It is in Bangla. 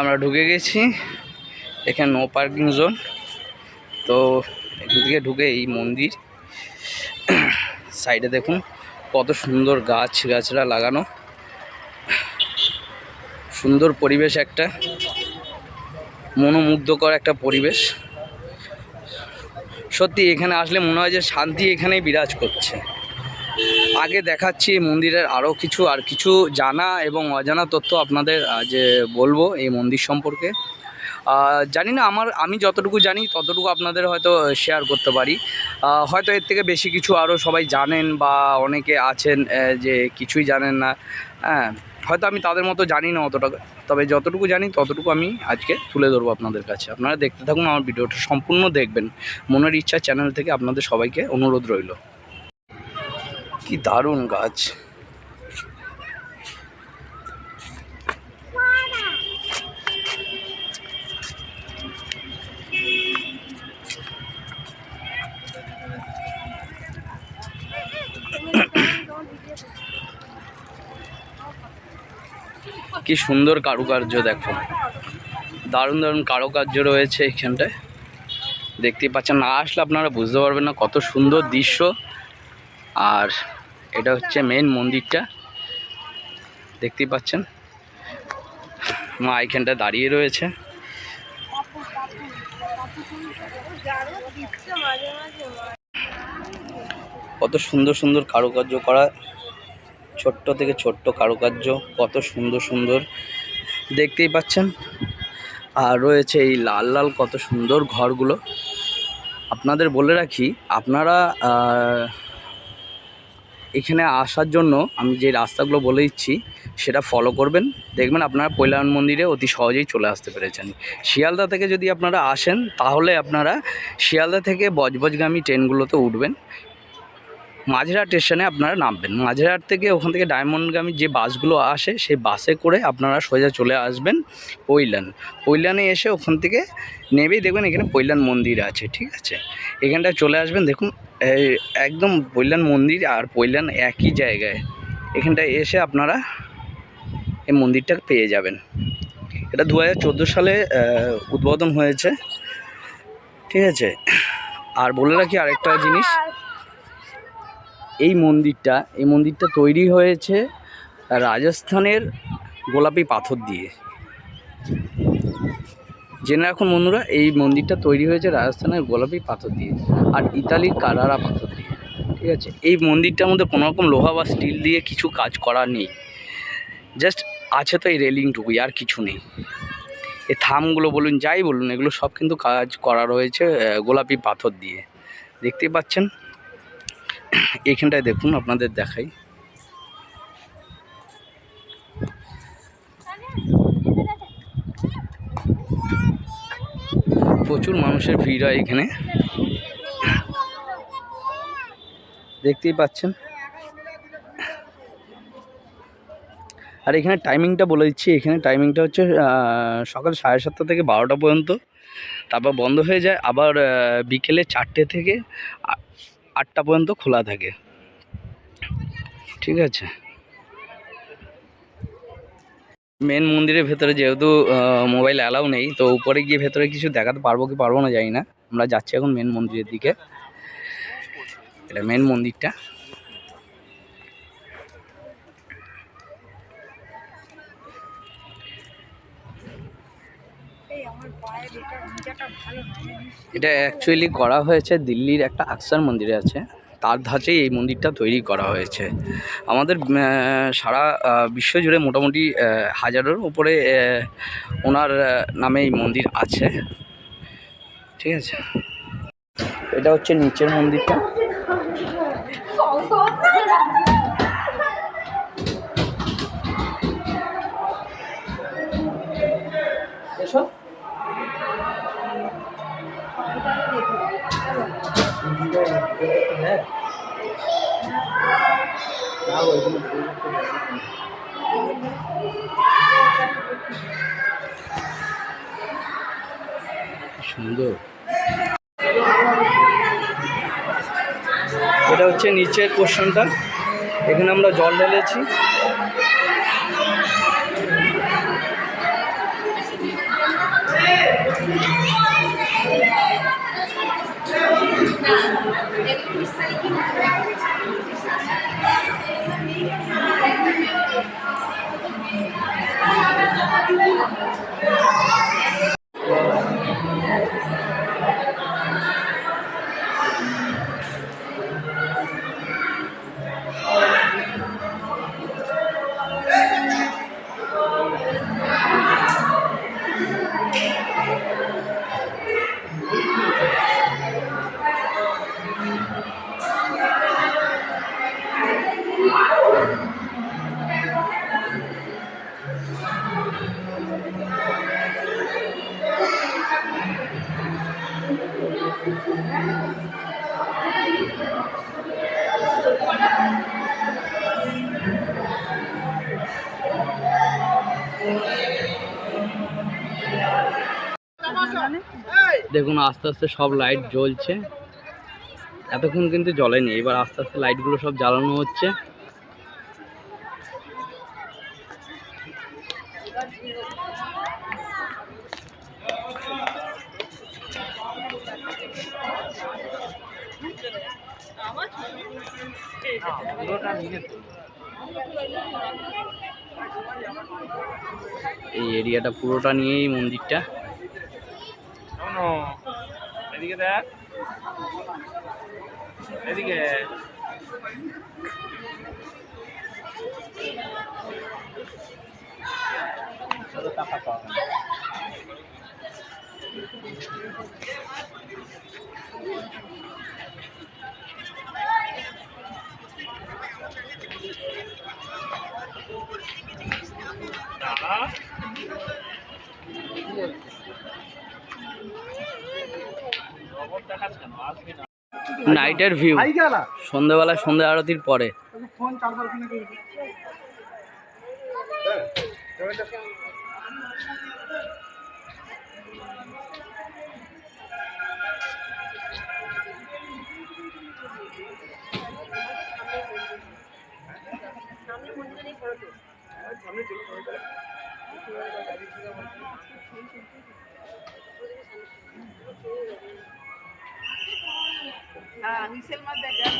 আমরা ঢুকে গেছি। এখানে নো পার্কিং জোন তো থেকে ঢুকে এই মন্দির। সাইডে দেখুন কত সুন্দর গাছ গাছরা লাগানো। সুন্দর পরিবেশ একটা। মনোমুগ্ধকর একটা পরিবেশ। সত্যি এখানে আসলে মনে হয় যে শান্তি এখানেই বিরাজ করছে। আগে দেখাচ্ছি মন্দিরের আরও কিছু, আর কিছু জানা এবং অজানা তথ্য আপনাদের যে বলব এই মন্দির সম্পর্কে। জানি না, আমার, আমি যতটুকু জানি ততটুকু আপনাদের হয়তো শেয়ার করতে পারি। হয়তো এর থেকে বেশি কিছু আরও সবাই জানেন বা অনেকে আছেন যে কিছুই জানেন না। হ্যাঁ হয়তো আমি তাদের মতো জানি না অতটা, তবে যতটুকু জানি ততটুকু আমি আজকে তুলে ধরবো আপনাদের কাছে। আপনারা দেখতে থাকুন, আমার ভিডিওটা সম্পূর্ণ দেখবেন। মনের ইচ্ছা চ্যানেল থেকে আপনাদের সবাইকে অনুরোধ রইল। কি দারুণ গাছ। কি সুন্দর কারুকার্য দেখো। দারুণ দারুণ কারুকার্য রয়েছে এখানটায়। দেখতেই পাচ্ছেন, না আসলে আপনারা বুঝতে পারবেন না কত সুন্দর দৃশ্য। আর এটা হচ্ছে মেন মন্দিরটা। দেখতেই পাচ্ছেন? মা এখানটায় দাঁড়িয়ে রয়েছে। কত সুন্দর সুন্দর কারুকার্য করা ছোট্ট থেকে ছোট্ট কারুকার্য কত সুন্দর সুন্দর। দেখতেই পাচ্ছেন? আর রয়েছে এই লাল লাল কত সুন্দর ঘরগুলো। আপনাদের বলে রাখি আপনারা এখানে আসার জন্য আমি যে রাস্তাগুলো বলে দিচ্ছি, সেটা ফলো করবেন। দেখবেন আপনারা কল্যাণ মন্দিরে অতি সহজেই চলে আসতে পেরেছেন। শিয়ালদা থেকে যদি আপনারা আসেন, তাহলে আপনারা শিয়ালদা থেকে বজবজগামী ট্রেনগুলোতে উঠবেন। মাঝেরহাট স্টেশনে আপনারা নামবেন। মাঝেরহাট থেকে ওখান থেকে ডায়মন্ডগামী যে বাসগুলো আসে, সেই বাসে করে আপনারা সোজা চলে আসবেন পৈলান। পৈলানে এসে ওখান থেকে নেবেই দেখবেন এখানে পৈলান মন্দির আছে, ঠিক আছে? এখানটায় চলে আসবেন, দেখুন একদম পৈলান মন্দির আর পৈলান একই জায়গায়। এখানটায় এসে আপনারা এই মন্দিরটা পেয়ে যাবেন। এটা দু হাজার চোদ্দ সালে উদ্বোধন হয়েছে, ঠিক আছে? আর বলে রাখি আরেকটা জিনিস। এই মন্দিরটা এই মন্দিরটা তৈরি হয়েছে রাজস্থানের গোলাপি পাথর দিয়ে। জেনে রাখুন বন্ধুরা, এই মন্দিরটা তৈরি হয়েছে রাজস্থানের গোলাপি পাথর দিয়ে আর ইতালির কারারা পাথর দিয়ে, ঠিক আছে? এই মন্দিরটার মধ্যে কোনো রকম লোহা বা স্টিল দিয়ে কিছু কাজ করা নেই। জাস্ট আছে তো এই রেলিংটুকুই আর কিছু নেই। এই থামগুলো বলুন, যাই বলুন, এগুলো সব কিন্তু কাজ করা রয়েছে গোলাপি পাথর দিয়ে। দেখতেই পাচ্ছেন? এইখানটায় দেখুন, আপনাদের দেখাই। প্রচুর মানুষের ভিড় হয় এখানে। দেখতেই পাচ্ছেন। আর এখানে টাইমিংটা বলে দিচ্ছি। এখানে টাইমিংটা হচ্ছে সকাল সাড়ে সাতটা থেকে বারোটা পর্যন্ত। তারপর বন্ধ হয়ে যায়। আবার বিকেলে চারটে থেকে আটটা পর্যন্ত খোলা থাকে। ঠিক আছে? মেন মন্দিরের ভেতরে যেহেতু মোবাইল অ্যালাউ নেই, তো উপরে গিয়ে ভেতরে কিছু দেখাতে পারব কি পারব না জানি না। আমরা যাচ্ছি এখন মেন মন্দিরের দিকে। এটা মেন মন্দিরটা। এটা অ্যাকচুয়ালি করা হয়েছে দিল্লির একটা আকসার মন্দিরে আছে। তার ধাঁচেই এই মন্দিরটা তৈরি করা হয়েছে। আমাদের সারা আহ, বিশ্ব জুড়ে মোটামুটি হাজারের উপরে ওনার নামে এই মন্দির আছে। ঠিক আছে? এটা হচ্ছে নিচের মন্দিরটা। সুন্দর। এটা হচ্ছে নিচের পোর্শনটা এখানে আমরা জল ঢেলেছি। দেখুন, আস্তে আস্তে সব লাইট জ্বলছে। এতক্ষণ কিন্তু জ্বলেনি এবার আস্তে আস্তে লাইটগুলো সব জ্বালানো হচ্ছে। এই এরিয়াটা পুরোটা নিয়েই মন্দিরটা। শোনো এদিকে দেখ। নাইটের ভিউ সন্ধ্যেবেলা সন্ধ্যে আরতির পরে। সামনে না